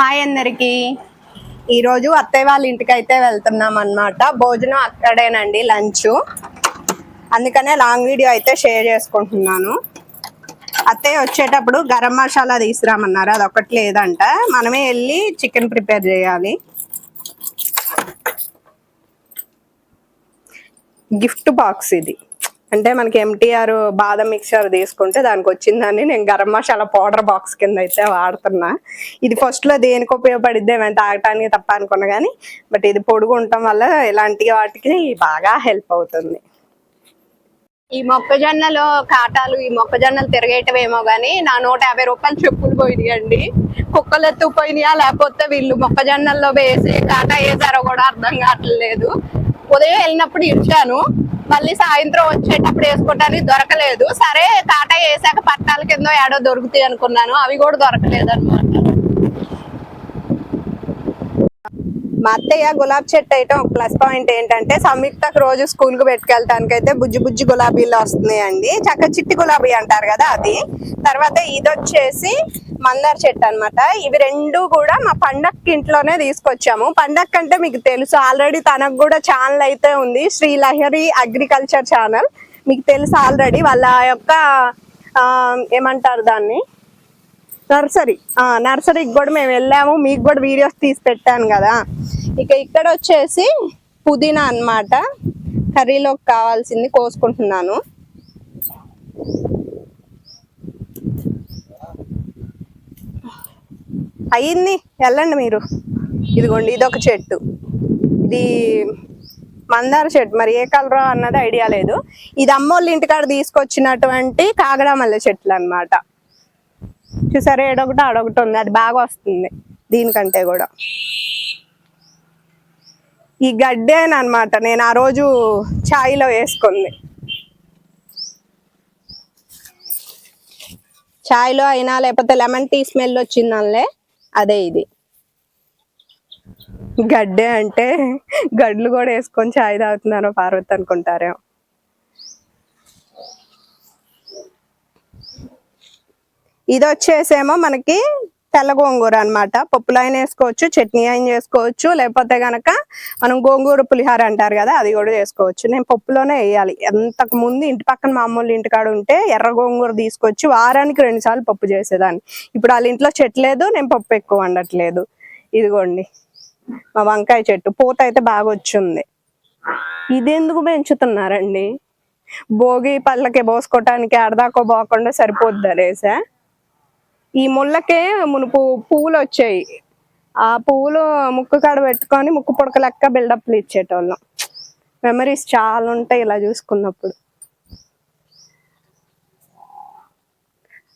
Hi అందరికి. ఈరోజు అత్తయ్య వాళ్ళ ఇంటికి అయితే వెళ్తున్నాం అనమాట భోజనం అక్కడేనండి లంచ్. అందుకనే లాంగ్ వీడియో అయితే షేర్ చేసుకుంటున్నాను. అత్తయ్య వచ్చేటప్పుడు గరం మసాలా తీసుకురామన్నారు అది ఒకటి లేదంట. మనమే వెళ్ళి చికెన్ ప్రిపేర్ చేయాలి. గిఫ్ట్ బాక్స్ ఇది. అంటే మనకి ఎంటీఆర్ బాదం మిక్చర్ తీసుకుంటే దానికి వచ్చిందని నేను గరం మసాలా పౌడర్ బాక్స్ కింద అయితే వాడుతున్నా. ఇది ఫస్ట్లో దేనికి ఉపయోగపడిద్ది ఏమైనా తాగటానికి తప్ప అనుకున్నా కానీ బట్ ఇది పొడుగు ఉండటం వల్ల ఇలాంటి వాటికి బాగా హెల్ప్ అవుతుంది. ఈ మొక్కజొన్నలో కాటాలు ఈ మొక్కజొన్నలు తిరగేటవేమో కానీ నా నూట యాభై రూపాయలు చెప్పులు పోయినాయండి. కుక్కలు ఎత్తుకుపోయినాయా లేకపోతే వీళ్ళు మొక్కజొన్నల్లో వేసి కాటా వేసారో కూడా అర్థం కావట్లేదు. ఉదయం వెళ్ళినప్పుడు ఇచ్చాను. మళ్ళీ సాయంత్రం వచ్చేటప్పుడు వేసుకోవటానికి దొరకలేదు. సరే కాటా వేసాక పట్టాల కింద ఏడో దొరుకుతాయి అనుకున్నాను. అవి కూడా దొరకలేదు అనమాట మా అత్తయ్య గులాబీ చెట్టు అయితే ఒక ప్లస్ పాయింట్ ఏంటంటే సంయుక్తకు రోజు స్కూల్కు పెట్టుకెళ్ళటానికి అయితే బుజ్జి బుజ్జి గులాబీలు వస్తున్నాయండి. చక్క చిట్టి గులాబీ అంటారు కదా అది. తర్వాత ఇది వచ్చేసి మందార చెట్టు అన్నమాట. ఇవి రెండు కూడా మా పండక్కి ఇంట్లోనే తీసుకొచ్చాము. పండక్ అంటే మీకు తెలుసు ఆల్రెడీ తనకు కూడా ఛానల్ అయితే ఉంది శ్రీ లహరి అగ్రికల్చర్ ఛానల్ మీకు తెలుసు ఆల్రెడీ వాళ్ళ యొక్క ఏమంటారు దాన్ని? నర్సరీ. ఆ నర్సరీకి కూడా మేము వెళ్ళాము. మీకు కూడా వీడియోస్ తీసి పెట్టాను కదా. ఇక ఇక్కడ వచ్చేసి పుదీనా అన్నమాట. కర్రీలోకి కావాల్సింది కోసుకుంటున్నాను. అయ్యింది. వెళ్ళండి మీరు. ఇదిగోండి ఇది ఒక చెట్టు. ఇది మందార చెట్టు. మరి ఏ కలర్ అన్నది ఐడియా లేదు. ఇది అమ్మోళ్ళ ఇంటికాడ తీసుకొచ్చినటువంటి కాగడామల్లె చెట్లు అన్నమాట. చూసారా ఏడొకటి ఆడొకటి ఉంది. అది బాగా వస్తుంది దీనికంటే కూడా. ఈ గడ్డేనమాట నేను ఆ రోజు ఛాయ్లో వేసుకుంది. ఛాయ్లో అయినా లేకపోతే లెమన్ టీ స్మెల్ వచ్చిందనిలే అదే ఇది. గడ్డే అంటే గడ్లు కూడా వేసుకొని ఛాయ్ తాగుతున్నారో పార్వతి అనుకుంటారేమో. ఇది వచ్చేసేమో మనకి తెల్ల గోంగూర అన్నమాట. పప్పులో అయిన వేసుకోవచ్చు చట్నీ అయిన చేసుకోవచ్చు లేకపోతే గనక మనం గోంగూర పులిహార అంటారు కదా అది కూడా చేసుకోవచ్చు. నేను పప్పులోనే వేయాలి. ఎంతకు ముందు ఇంటి పక్కన మామూలు ఇంటికాడ ఉంటే ఎర్ర గోంగూర తీసుకొచ్చి వారానికి రెండు సార్లు పప్పు చేసేదాన్ని. ఇప్పుడు వాళ్ళ ఇంట్లో చెట్లేదు నేను పప్పు ఎక్కువ వండట్లేదు. ఇదిగోండి మా వంకాయ చెట్టు. పూత అయితే బాగా వచ్చింది. ఇది ఎందుకు పెంచుతున్నారండి? భోగి పళ్ళకి పోసుకోవటానికి అర్ధాకో పోకుండా సరిపోద్ది అనేసా ఈ ముళ్ళకే మునుపు పువ్వులు వచ్చాయి. ఆ పువ్వులు ముక్కు కాడ పెట్టుకొని ముక్కు పుడక లెక్క బిల్డప్లు ఇచ్చేటోళ్ళం. మెమరీస్ చాలా ఉంటాయి ఇలా చూసుకున్నప్పుడు.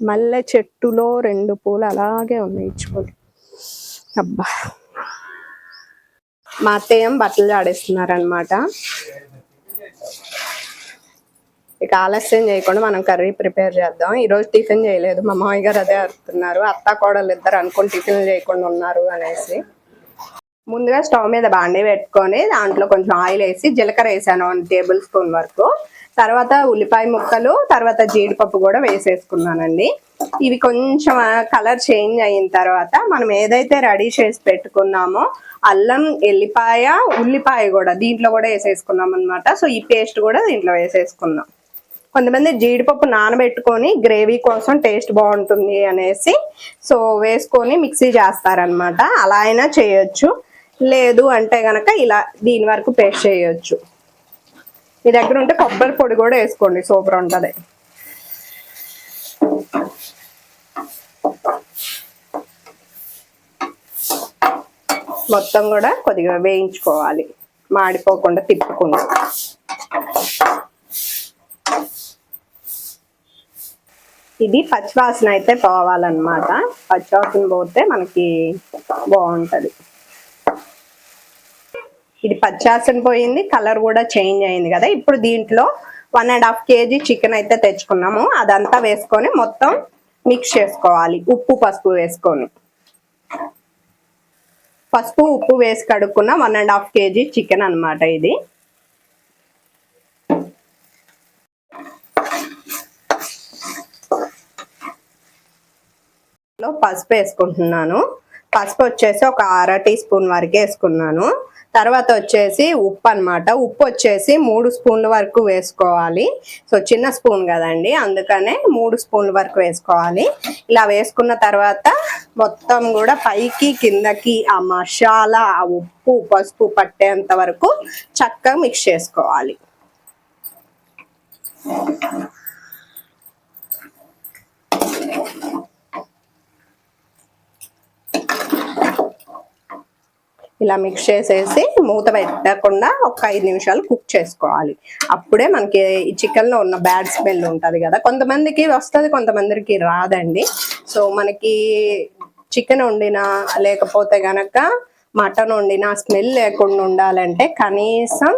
మల్లె చెట్టులో రెండు పూలు అలాగే ఉన్నాయి ఇచ్చుకోలు అబ్బా! మా అత్తయ్యం బట్టలు ఆడేస్తున్నారనమాట ఇక ఆలస్యం చేయకుండా మనం కర్రీ ప్రిపేర్ చేద్దాం. ఈరోజు టిఫిన్ చేయలేదు. మా మామయ్య గారు అదే అడుగుతున్నారు అత్త కోడలు ఇద్దరు అనుకుని టిఫిన్ చేయకుండా ఉన్నారు అనేసి. ముందుగా స్టవ్ మీద బాండీ పెట్టుకొని దాంట్లో కొంచెం ఆయిల్ వేసి జీలకర్ర వేసాను వన్ టేబుల్ స్పూన్ వరకు. తర్వాత ఉల్లిపాయ ముక్కలు తర్వాత జీడిపప్పు కూడా వేసేసుకున్నానండి. ఇవి కొంచెం కలర్ చేంజ్ అయిన తర్వాత మనం ఏదైతే రెడీ చేసి పెట్టుకున్నామో అల్లం ఎల్లిపాయ ఉల్లిపాయ కూడా దీంట్లో కూడా వేసేసుకున్నాం అనమాట సో ఈ పేస్ట్ కూడా దీంట్లో వేసేసుకున్నాం. కొంతమంది జీడిపప్పు నానబెట్టుకొని గ్రేవీ కోసం టేస్ట్ బాగుంటుంది అనేసి సో వేసుకొని మిక్సీ చేస్తారనమాట అలా అయినా చేయొచ్చు. లేదు అంటే గనక ఇలా దీని వరకు పేస్ట్ చేయొచ్చు. మీ దగ్గర ఉంటే కొబ్బరి పొడి కూడా వేసుకోండి. సూపర్ ఉంటుంది. మొత్తం కూడా కొద్దిగా వేయించుకోవాలి. మాడిపోకుండా తిప్పుకుంటూ. ఇది పచ్చివాసన అయితే పోవాలన్నమాట. పచ్చివాసన పోతే మనకి బాగుంటుంది. ఇది పచ్చివాసన పోయింది కలర్ కూడా చేంజ్ అయింది కదా. ఇప్పుడు దీంట్లో one and half KG chicken అయితే తెచ్చుకున్నాము. అదంతా వేసుకొని మొత్తం మిక్స్ చేసుకోవాలి. ఉప్పు పసుపు వేసుకొని. పసుపు ఉప్పు వేసి కడుక్కున్న one and half KG chicken అన్నమాట ఇది. పసుపు వేసుకుంటున్నాను. పసుపు వచ్చేసి ఒక అర టీ స్పూన్ వరకు వేసుకున్నాను. తర్వాత వచ్చేసి ఉప్పు అన్నమాట. ఉప్పు వచ్చేసి మూడు స్పూన్ల వరకు వేసుకోవాలి. సో చిన్న స్పూన్ కదండి. అందుకనే మూడు స్పూన్ల వరకు వేసుకోవాలి. ఇలా వేసుకున్న తర్వాత మొత్తం కూడా పైకి కిందకి ఆ మసాలా ఆ ఉప్పు పసుపు పట్టేంత వరకు చక్కగా మిక్స్ చేసుకోవాలి. ఇలా మిక్స్ చేసేసి మూత పెట్టకుండా ఒక ఐదు నిమిషాలు కుక్ చేసుకోవాలి. అప్పుడే మనకి ఈ చికెన్లో ఉన్న బ్యాడ్ స్మెల్ ఉంటుంది కదా. కొంతమందికి వస్తుంది కొంతమందికి రాదండి. సో మనకి చికెన్ వండినా లేకపోతే గనక మటన్ వండినా స్మెల్ లేకుండా ఉండాలంటే కనీసం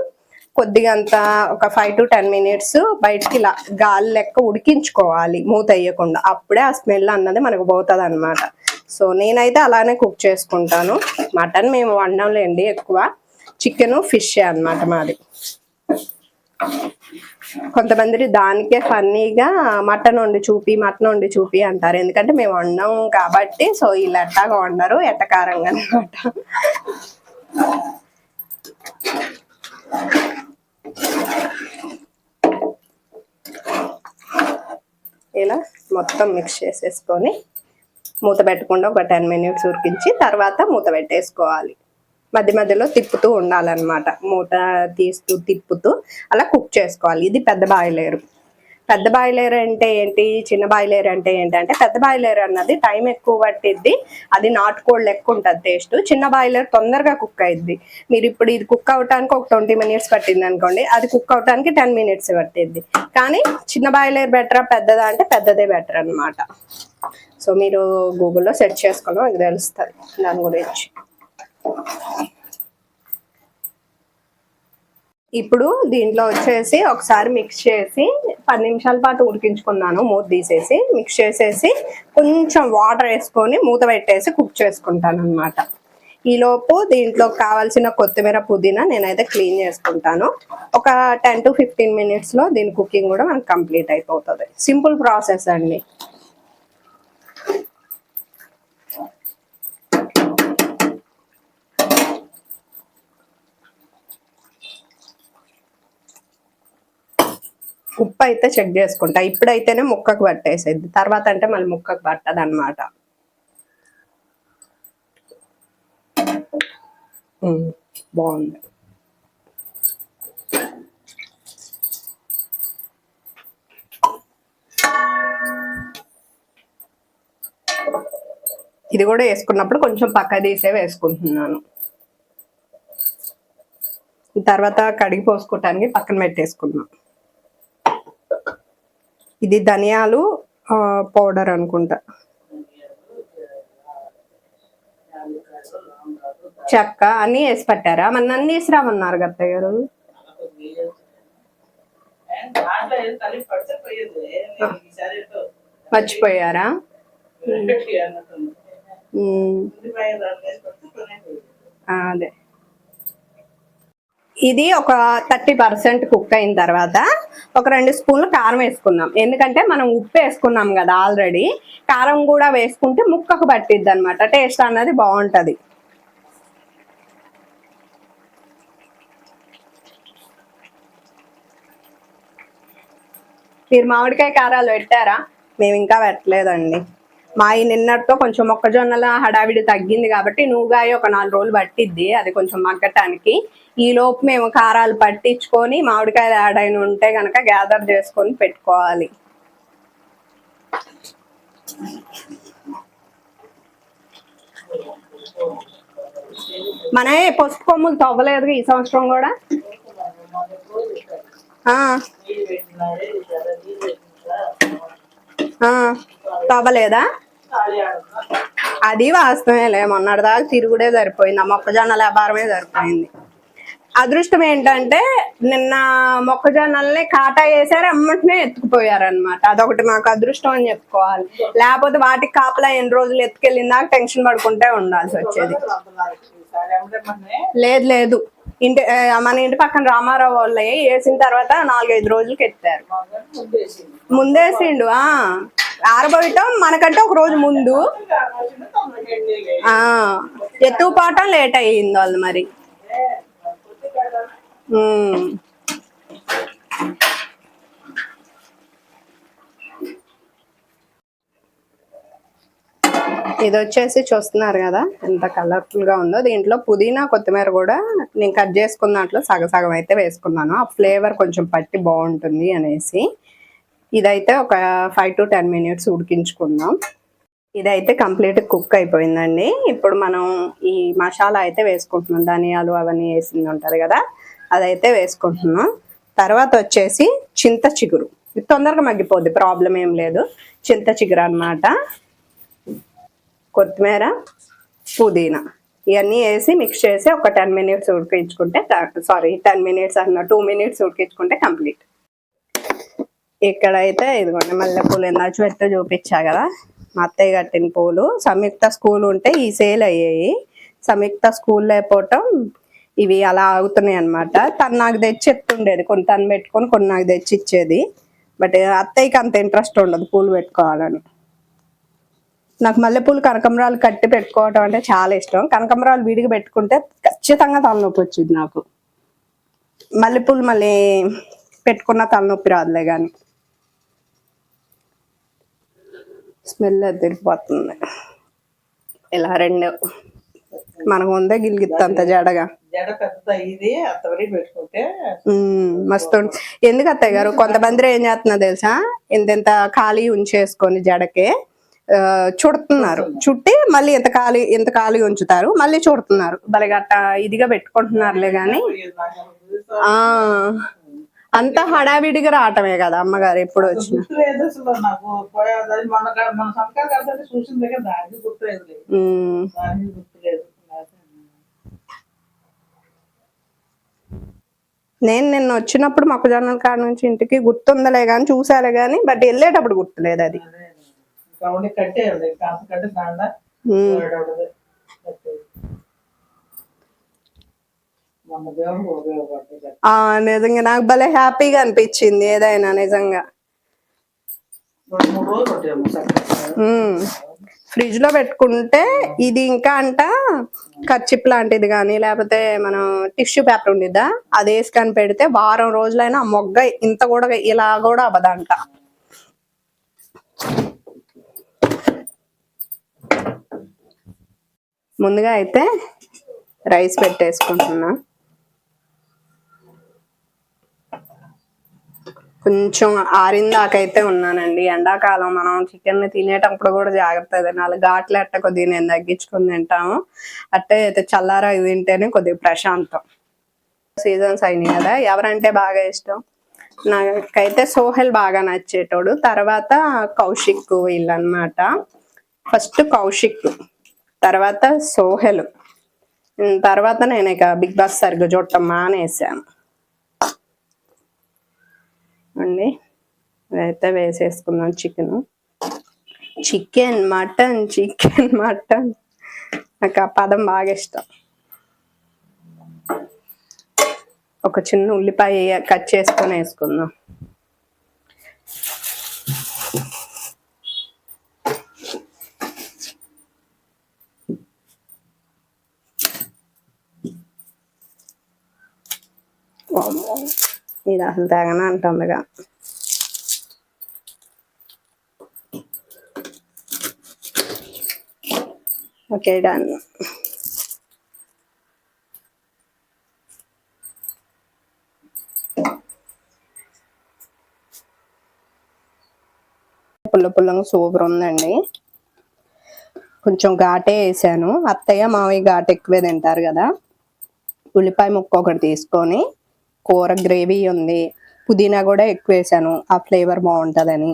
కొద్దిగా అంత ఒక ఫైవ్ టు టెన్ మినిట్స్ బయటికి గాలి లెక్క ఉడికించుకోవాలి మూత వేయకుండా. అప్పుడే ఆ స్మెల్ అన్నది మనకు పోతుంది అనమాట సో నేనైతే అలానే కుక్ చేసుకుంటాను. మటన్ మేము వండంలేండి ఎక్కువ. చికెన్ ఫిష్ అన్నమాట మాది. కొంతమంది దానికే ఫన్నీగా మటన్ వండి చూపి మటన్ వండి చూపి అంటారు. ఎందుకంటే మేము వండాం కాబట్టి సో వీళ్ళు ఎట్టాగా వండరు ఎట్టకారంగా అనమాట ఇలా మొత్తం మిక్స్ చేసేసుకొని మూత పెట్టకుండా ఒక టెన్ మినిట్స్ ఉరికించి తర్వాత మూత పెట్టేసుకోవాలి. మధ్య మధ్యలో తిప్పుతూ ఉండాలన్నమాట. మూత తీస్తూ తిప్పుతూ అలా కుక్ చేసుకోవాలి. ఇది పెద్ద బాయిలేరు. పెద్ద బాయిలేరు అంటే ఏంటి? చిన్న బాయిలేరు అంటే ఏంటంటే పెద్ద బాయిలేరు అన్నది టైం ఎక్కువ పట్టిద్ది. అది నాటుకోళ్ళు ఎక్కువ ఉంటుంది టేస్ట్. చిన్న బాయిలర్ తొందరగా కుక్ అయింది మీరు ఇప్పుడు ఇది కుక్ అవటానికి ఒక ట్వంటీ మినిట్స్ పట్టింది అనుకోండి అది కుక్ అవటానికి టెన్ మినిట్స్ పట్టింది కానీ చిన్న బాయిలేర్ బెటరా? పెద్దదా అంటే పెద్దదే బెటర్ అన్నమాట సో మీరు గూగుల్లో సెర్చ్ చేసుకోవడం మీకు తెలుస్తుంది దాని గురించి. ఇప్పుడు దీంట్లో వచ్చేసి ఒకసారి మిక్స్ చేసి పది నిమిషాల పాటు ఉడికించుకున్నాను మూత తీసేసి మిక్స్ చేసేసి కొంచెం వాటర్ వేసుకొని మూత పెట్టేసి కుక్ చేసుకుంటాను అనమాట ఈలోపు దీంట్లో కావాల్సిన కొత్తిమీర పుదీనా నేనైతే క్లీన్ చేసుకుంటాను. ఒక టెన్ టు ఫిఫ్టీన్ మినిట్స్లో దీని కుకింగ్ కూడా మనకు కంప్లీట్ అయిపోతుంది. సింపుల్ ప్రాసెస్ అండి. ఉప్పు అయితే చెక్ చేసుకుంటా. ఇప్పుడైతేనే ముక్కకు పట్టేసేది. తర్వాత అంటే మళ్ళీ ముక్కకు పట్టదు అనమాట బాగుంది. ఇది కూడా వేసుకున్నప్పుడు కొంచెం పక్క తీసే వేసుకుంటున్నాను. తర్వాత కడిగి పోసుకోవటానికి పక్కన పెట్టేసుకున్నాం. ఇది ధనియాలు పౌడర్ అనుకుంటా. చెక్క అన్ని వేసి పట్టారా? మన అన్ని వేసి రామన్నారు గత్తయ్య గారు. మర్చిపోయారా? రెండోటి అన్నట్టుంది. ఉమ్, ఉల్లిపాయ దాంట్లో వేసి పడితే పోయేది. ఆ, అదే ఇది ఒక థర్టీ పర్సెంట్ కుక్ అయిన తర్వాత ఒక రెండు స్పూన్లు కారం వేసుకుందాం. ఎందుకంటే మనం ఉప్పు వేసుకున్నాం కదా ఆల్రెడీ కారం కూడా వేసుకుంటే ముక్కకు పట్టిద్ది అనమాట టేస్ట్ అన్నది బాగుంటుంది. మీరు మామిడికాయ కారాలు పెట్టారా? మేము ఇంకా పెట్టలేదండి. మా ఈ నిన్నటితో కొంచెం మొక్కజొన్నల హడావిడి తగ్గింది కాబట్టి నువ్వుగాయ ఒక నాలుగు రోజులు పట్టిద్ది. అది కొంచెం మగ్గటానికి. ఈ లోపు మేము కారాలు పట్టించుకొని మామిడికాయలు యాడ్ అయిన ఉంటే గనక గ్యాదర్ చేసుకొని పెట్టుకోవాలి. మన పసుపు కొమ్ములు తవ్వలేదు ఈ సంవత్సరం కూడా? ఆ, తవ్వలేదా అది వాస్తవేలే మొన్నటిదాకా తిరుగుడే సరిపోయింది. ఆ మొక్కజొన్న వ్యాపారమే సరిపోయింది. అదృష్టం ఏంటంటే నిన్న మొక్కజొన్నల్ని కాటా వేసారు అమ్మటినే ఎత్తుకుపోయారనమాట అదొకటి మాకు అదృష్టం అని చెప్పుకోవాలి. లేకపోతే వాటికి కాపలా ఎన్ని రోజులు ఎత్తుకెళ్ళిందాక టెన్షన్ పడుకుంటే ఉండాల్సి వచ్చేది. లేదు లేదు. ఇంటి మన ఇంటి పక్కన రామారావు వాళ్ళు వేసిన తర్వాత నాలుగైదు రోజులకి ఎత్తారు. ముందేసిండు ఆ. ఆరబోయటం మనకంటే ఒక రోజు ముందు. ఆ, ఎత్తుకుపోవటం లేట్ అయ్యింది వాళ్ళు మరి. ఇది వచ్చేసి చూస్తున్నారు కదా ఎంత కలర్ఫుల్గా ఉందో. దీంట్లో పుదీనా కొత్తిమీర కూడా నేను కట్ చేసుకున్న దాంట్లో సగం సగం అయితే వేసుకున్నాను. ఆ ఫ్లేవర్ కొంచెం పట్టి బాగుంటుంది అనేసి. ఇదైతే ఒక ఫైవ్ టు టెన్ మినిట్స్ ఉడికించుకుందాం. ఇదైతే కంప్లీట్ కుక్ అయిపోయిందండి. ఇప్పుడు మనం ఈ మసాలా అయితే వేసుకుంటున్నాం. ధనియాలు అవన్నీ వేసింది ఉంటుంది కదా అదైతే వేసుకుంటున్నాం. తర్వాత వచ్చేసి చింత చిగురు. తొందరగా మగ్గిపోద్ది ప్రాబ్లం ఏం లేదు. చింత చిగురు అన్నమాట. కొత్తిమీర పుదీనా ఇవన్నీ వేసి మిక్స్ చేసి ఒక టెన్ మినిట్స్ ఉడికించుకుంటే సారీ టెన్ మినిట్స్ అన్న టూ మినిట్స్ ఉడికించుకుంటే కంప్లీట్ ఇక్కడైతే ఇదిగోండి మల్లెపూలు ఎందాచి పెడితే చూపించా కదా. మా అత్తయ్య కట్టిన పూలు. సంయుక్త స్కూల్ ఉంటే ఈ సేల్ అయ్యాయి. సంయుక్త స్కూల్ లేకపోవటం ఇవి అలా ఆగుతున్నాయి అనమాట తను నాకు తెచ్చి ఎత్తుండేది కొన్ని తను పెట్టుకొని కొన్ని నాకు తెచ్చి ఇచ్చేది. బట్ అత్తయ్యకి అంత ఇంట్రెస్ట్ ఉండదు పూలు పెట్టుకోవాలని. నాకు మల్లెపూలు కనకంబరాలు కట్టి పెట్టుకోవటం అంటే చాలా ఇష్టం. కనకంబరాలు విడిగా పెట్టుకుంటే ఖచ్చితంగా తలనొప్పి వచ్చింది నాకు. మల్లెపూలు మళ్ళీ పెట్టుకున్న తలనొప్పి రాదులే కానీ స్మెల్ అది తిరిగిపోతుంది ఇలా రెండు. మనకు ఉందే గిలిగిత్తంత జడగా. మస్తు ఎందుకు అత్తయ్య గారు? కొంతమంది ఏం చేస్తున్నా తెలుసా? ఇంత ఖాళీ ఉంచేసుకొని జడకే చుడుతున్నారు. చుట్టి మళ్ళీ ఎంత ఖాళీ ఎంత ఖాళీ ఉంచుతారు మళ్ళీ చుడుతున్నారు. భలే గట్ట ఇదిగా పెట్టుకుంటున్నారులే గాని. ఆ అంత హడావిడిగా రావటమే కదా అమ్మగారు ఎప్పుడు వచ్చిన. నేను నిన్న వచ్చినప్పుడు మొక్కజొన్నల కాడ నుంచి ఇంటికి గుర్తుందలే కానీ చూసాలే కానీ బట్ వెళ్ళేటప్పుడు గుర్తులేదు అది. దాండా ఉమ్. మన దేవుడు ఉపయోగపడుతుంది ఆ నిజంగా నాకు భలే హ్యాపీగా అనిపించింది ఏదైనా నిజంగా. ఫ్రిడ్జ్లో పెట్టుకుంటే ఇది ఇంకా అంట కర్చిప్ లాంటిది కానీ లేకపోతే మనం టిష్యూ పేపర్ ఉండిద్దా అది వేసుకొని పెడితే వారం రోజులైనా మొగ్గ ఇంత కూడా ఇలా కూడా అవ్వదంట. ముందుగా అయితే రైస్ పెట్టేసుకుంటున్నా. కొంచెం ఆరిందాకైతే ఉన్నానండి. ఎండాకాలం మనం చికెన్ తినేటప్పుడు కూడా జాగ్రత్త తినాలి. ఘాట్లు అట్ట కొద్దిగా నేను తగ్గించుకొని తింటాము. అట్టే అయితే చల్లారా తింటేనే కొద్దిగా ప్రశాంతం. సీజన్స్ అయినాయి కదా ఎవరంటే బాగా ఇష్టం? నాకైతే సోహెల్ బాగా నచ్చేటోడు. తర్వాత కౌశిక్ వీళ్ళు అనమాట ఫస్ట్ కౌశిక్. తర్వాత సోహెల్. తర్వాత నేను ఇక బిగ్ బాస్ సరిగ్గా చూడటం మానేసాను అండి అయితే వేసేసుకున్నాం chicken. Chicken mutton chicken mutton. నాకు ఆ పదం బాగా ఇష్టం. ఒక చిన్న ఉల్లిపాయ కట్ చేసుకొని వేసుకుందాం. ఇది అసలు తెగన అంటుందిగా. Okay done. పుల్ల పుల్లంగా సూపర్ ఉందండి. కొంచెం ఘాటే వేసాను. అత్తయ్య మావయ్య ఘాట్ ఎక్కువే తింటారు కదా. ఉల్లిపాయ ముక్క ఒకటి తీసుకొని కూర గ్రేవీ ఉంది. పుదీనా కూడా ఎక్కువ వేసాను. ఆ ఫ్లేవర్ బాగుంటుందని.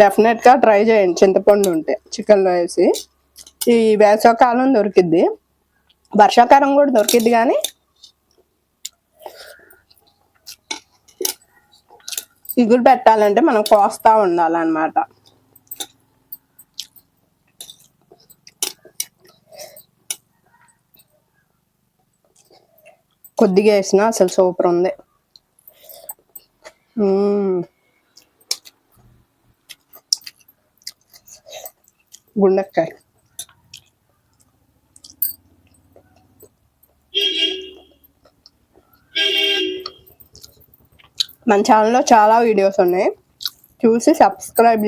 డెఫినెట్గా ట్రై చేయండి. చింతపండు ఉంటే చికెన్లో వేసి. ఈ వేసవకాలం దొరికిద్ది. వర్షాకాలం కూడా దొరికిద్ది కానీ ఇగురు పెట్టాలంటే మనం కోస్తా ఉండాలన్నమాట. కొద్దిగా వేసిన అసలు సూపర్ ఉంది. గుండక్కాయ మన ఛానల్లో చాలా వీడియోస్ ఉన్నాయి. చూసి సబ్స్క్రైబ్